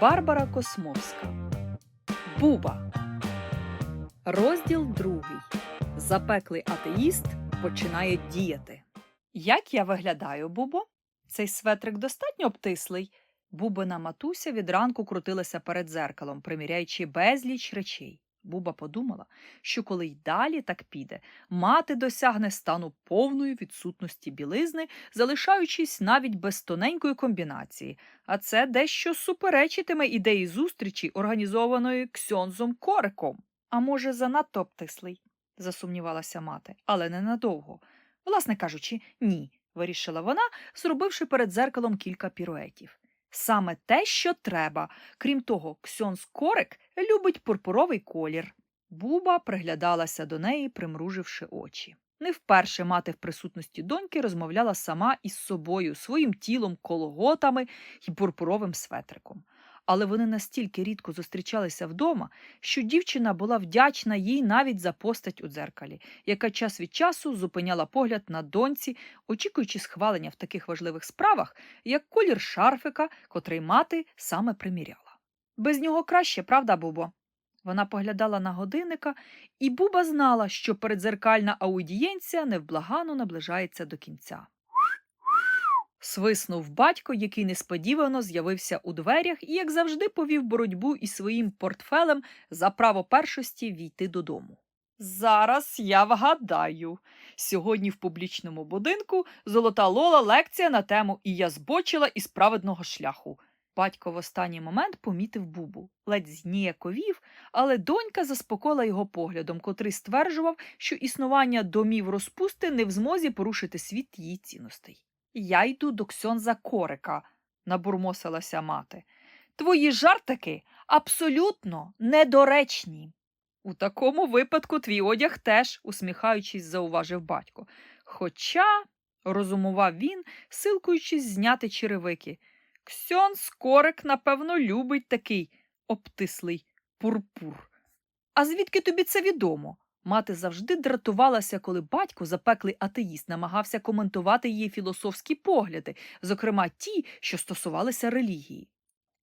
Барбара Космовська. Буба. Розділ другий. Запеклий атеїст починає діяти. Як я виглядаю, Бубо? Цей светрик достатньо обтислий. Бубина матуся від ранку крутилася перед зеркалом, приміряючи безліч речей. Буба подумала, що коли й далі так піде, мати досягне стану повної відсутності білизни, залишаючись навіть без тоненької комбінації, а це дещо суперечитиме ідеї зустрічі, організованої Ксьонзом Кориком. А може, занадто обтислий, засумнівалася мати, але ненадовго. Власне кажучи, ні, вирішила вона, зробивши перед дзеркалом кілька піруетів. Саме те, що треба. Крім того, Ксьонс Корик любить пурпуровий колір. Буба приглядалася до неї, примруживши очі. Не вперше мати в присутності доньки розмовляла сама із собою, своїм тілом, кологотами і пурпуровим светриком. Але вони настільки рідко зустрічалися вдома, що дівчина була вдячна їй навіть за постать у дзеркалі, яка час від часу зупиняла погляд на доньці, очікуючи схвалення в таких важливих справах, як колір шарфика, котрий мати саме приміряла. Без нього краще, правда, Бубо? Вона поглядала на годинника, і Буба знала, що передзеркальна аудієнція невблагано наближається до кінця. Свиснув батько, який несподівано з'явився у дверях і, як завжди, повів боротьбу із своїм портфелем за право першості війти додому. Зараз я вгадаю. Сьогодні в публічному будинку золота Лола лекція на тему І я збочила із праведного шляху. Батько в останній момент помітив бубу, ледь зніяковів, але донька заспокоїла його поглядом, котрий стверджував, що існування домів розпусти не в змозі порушити світ її цінностей. Я йду до Ксьонза Корика, набурмосилася мати. Твої жартики абсолютно недоречні. У такому випадку твій одяг теж, усміхаючись, зауважив батько. Хоча, розумував він, силкуючись зняти черевики, Ксьонз Корик, напевно, любить такий обтислий пурпур. А звідки тобі це відомо? Мати завжди дратувалася, коли батько, запеклий атеїст, намагався коментувати її філософські погляди, зокрема ті, що стосувалися релігії.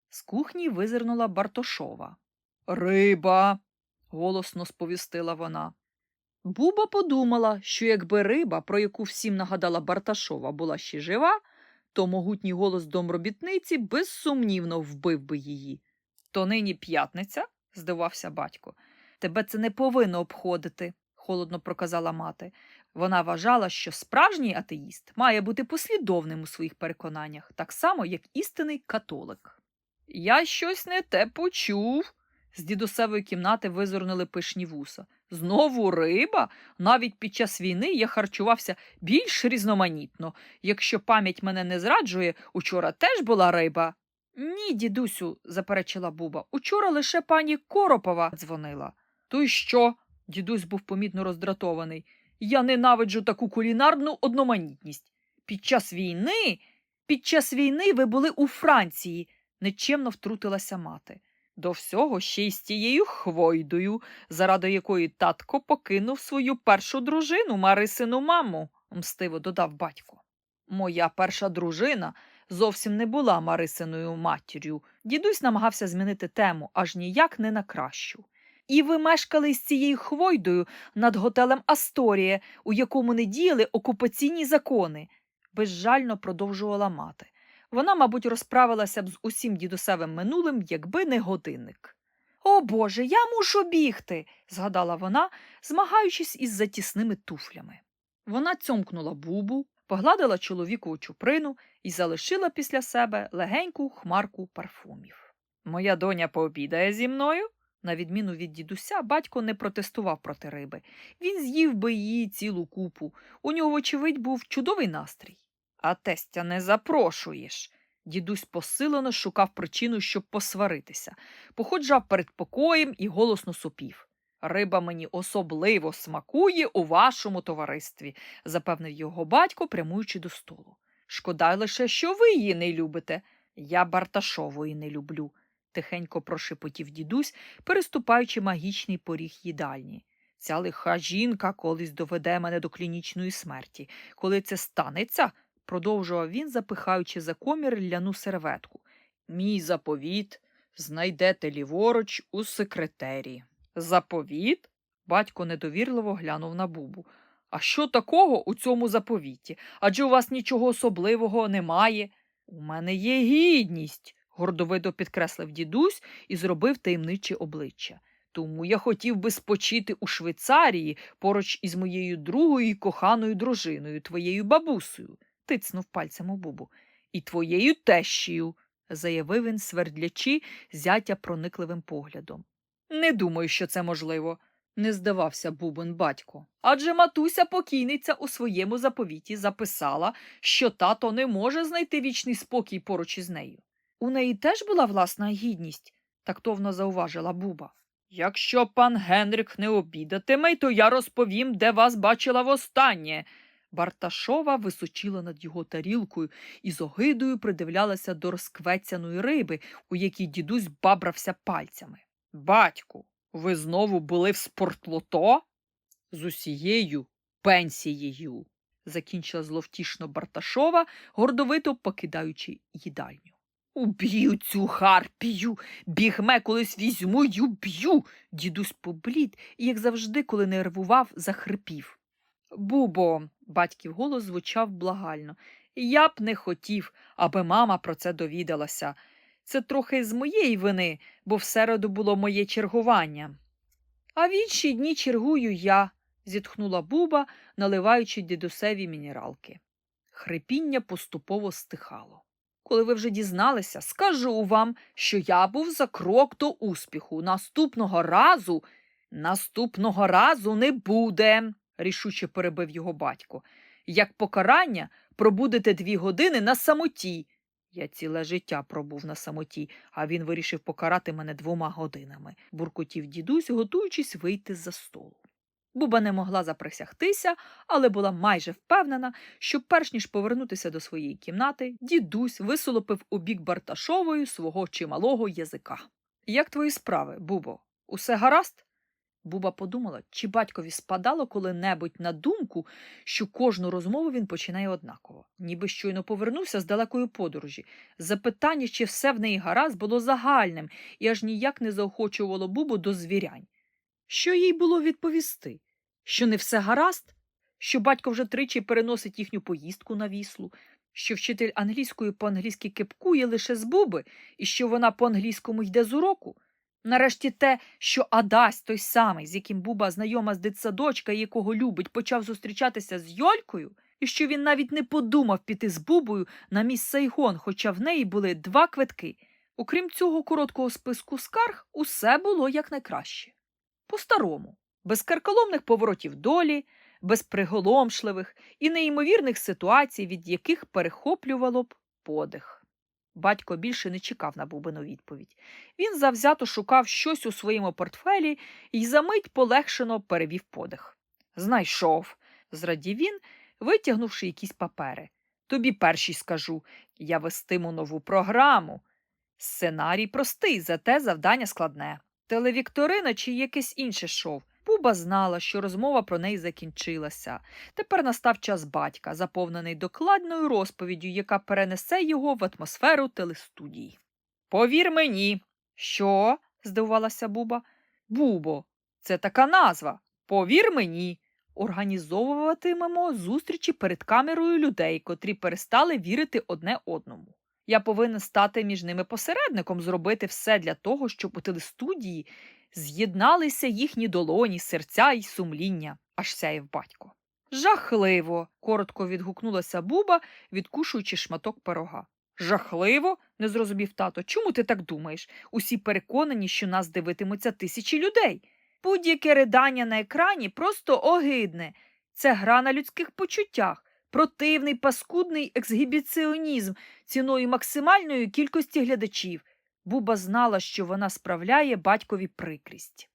З кухні визирнула Бартошова. Риба. голосно сповістила вона. Буба подумала, що якби риба, про яку всім нагадала Барташова, була ще жива, то могутній голос домробітниці безсумнівно вбив би її. То нині п'ятниця? здивався батько. Тебе це не повинно обходити, холодно проказала мати. Вона вважала, що справжній атеїст має бути послідовним у своїх переконаннях, так само, як істинний католик. Я щось не те почув. З дідусевої кімнати визирнули пишні вуса. Знову риба? Навіть під час війни я харчувався більш різноманітно. Якщо пам'ять мене не зраджує, учора теж була риба. Ні, дідусю, заперечила Буба. Учора лише пані Коропова дзвонила. То й що? Дідусь був помітно роздратований. Я ненавиджу таку кулінарну одноманітність. Під час війни, під час війни ви були у Франції, нечемно втрутилася мати. До всього ще й з тією хвойдою, заради якої татко покинув свою першу дружину, Марисину маму, мстиво додав батько. Моя перша дружина зовсім не була Марисиною матір'ю. Дідусь намагався змінити тему аж ніяк не на кращу. І ви мешкали з цією хвойдою над готелем Асторія, у якому не діяли окупаційні закони, безжально продовжувала мати. Вона, мабуть, розправилася б з усім дідусевим минулим, якби не годинник. О Боже, я мушу бігти, згадала вона, змагаючись із затісними туфлями. Вона цьомкнула бубу, погладила чоловікову чуприну і залишила після себе легеньку хмарку парфумів. Моя доня пообідає зі мною? На відміну від дідуся, батько не протестував проти риби. Він з'їв би її цілу купу. У нього, вочевидь, був чудовий настрій. А тестя не запрошуєш. Дідусь посилено шукав причину, щоб посваритися, походжав перед покоєм і голосно супів. Риба мені особливо смакує у вашому товаристві, запевнив його батько, прямуючи до столу. Шкода лише, що ви її не любите. Я Барташової не люблю, тихенько прошепотів дідусь, переступаючи магічний поріг їдальні. Ця лиха жінка колись доведе мене до клінічної смерті. Коли це станеться, продовжував він, запихаючи за комір ляну серветку. Мій заповіт знайдете ліворуч у секретері. Заповіт? Батько недовірливо глянув на бубу. А що такого у цьому заповіті? Адже у вас нічого особливого немає. У мене є гідність, гордовито підкреслив дідусь і зробив таємниче обличчя. Тому я хотів би спочити у Швейцарії поруч із моєю другою і коханою дружиною, твоєю бабусею, тицнув пальцем у бубу, і твоєю тещею, заявив він, свердлячи зятя проникливим поглядом. Не думаю, що це можливо, не здавався бубен батько. Адже матуся покійниця у своєму заповіті записала, що тато не може знайти вічний спокій поруч із нею. У неї теж була власна гідність, тактовно зауважила Буба. Якщо пан Генрик не обідатиме, то я розповім, де вас бачила востаннє. Барташова височила над його тарілкою і з огидою придивлялася до розквецяної риби, у якій дідусь бабрався пальцями. Батьку, ви знову були в спортлото? З усією пенсією, закінчила зловтішно Барташова, гордовито покидаючи їдальню. Уб'ю цю харпію, бігме колись візьму й уб'ю. Дідусь поблід і, як завжди, коли нервував, захрипів. Бубо, батьків голос звучав благально. Я б не хотів, аби мама про це довідалася. Це трохи з моєї вини, бо в середу було моє чергування. А в інші дні чергую я, зітхнула Буба, наливаючи дідусеві мінералки. Хрипіння поступово стихало. Коли ви вже дізналися, скажу вам, що я був за крок до успіху. Наступного разу, наступного разу не буде, рішуче перебив його батько. Як покарання пробудете дві години на самоті. Я ціле життя пробув на самоті, а він вирішив покарати мене двома годинами, буркотів дідусь, готуючись вийти з-за столу. Буба не могла заприсягтися, але була майже впевнена, що перш ніж повернутися до своєї кімнати, дідусь висолопив у бік Барташової свого чималого язика. Як твої справи, Бубо? Усе гаразд? Буба подумала, чи батькові спадало коли-небудь на думку, що кожну розмову він починає однаково, ніби щойно повернувся з далекої подорожі. Запитання, чи все в неї гаразд, було загальним і аж ніяк не заохочувало Бубу до звірянь. Що їй було відповісти? Що не все гаразд? Що батько вже тричі переносить їхню поїздку на віслу, що вчитель англійської по-англійськи кепкує лише з буби, і що вона по-англійському йде з уроку. Нарешті те, що Адась, той самий, з яким Буба знайома з дитсадочка і якого любить, почав зустрічатися з Йолькою, і що він навіть не подумав піти з Бубою на міс Сайгон, хоча в неї були два квитки. Окрім цього короткого списку скарг, усе було якнайкраще. По-старому, без карколомних поворотів долі, без приголомшливих і неймовірних ситуацій, від яких перехоплювало б подих. Батько більше не чекав на Бубину відповідь. Він завзято шукав щось у своєму портфелі і за мить полегшено перевів подих. Знайшов, зрадів він, витягнувши якісь папери. Тобі перший скажу я вестиму нову програму. Сценарій простий, зате завдання складне. Телевікторина чи якесь інше шоу. Буба знала, що розмова про неї закінчилася. Тепер настав час батька, заповнений докладною розповіддю, яка перенесе його в атмосферу телестудії. Повір мені. Що? здивувалася Буба. Бубо, це така назва. Повір мені. Організовуватимемо зустрічі перед камерою людей, котрі перестали вірити одне одному. Я повинен стати між ними посередником, зробити все для того, щоб у телестудії з'єдналися їхні долоні, серця й сумління, аж сяєв батько. Жахливо. коротко відгукнулася Буба, відкушуючи шматок пирога. Жахливо? не зрозумів тато. Чому ти так думаєш? Усі переконані, що нас дивитимуться тисячі людей. Будь-яке ридання на екрані просто огидне. Це гра на людських почуттях, противний паскудний ексгібіціонізм ціною максимальної кількості глядачів. Буба знала, що вона справляє батькові прикрість.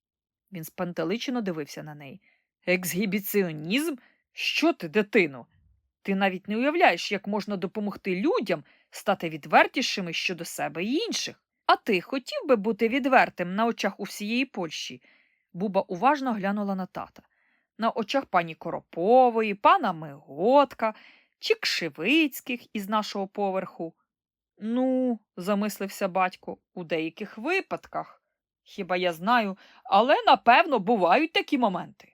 Він спантеличено дивився на неї. Ексгібіціонізм? Що ти, дитино? Ти навіть не уявляєш, як можна допомогти людям стати відвертішими щодо себе і інших. А ти хотів би бути відвертим на очах у всієї Польщі? Буба уважно глянула на тата. На очах пані Коропової, пана Миготка чи Кшивицьких із нашого поверху. Ну, замислився батько, у деяких випадках. Хіба я знаю, але напевно бувають такі моменти.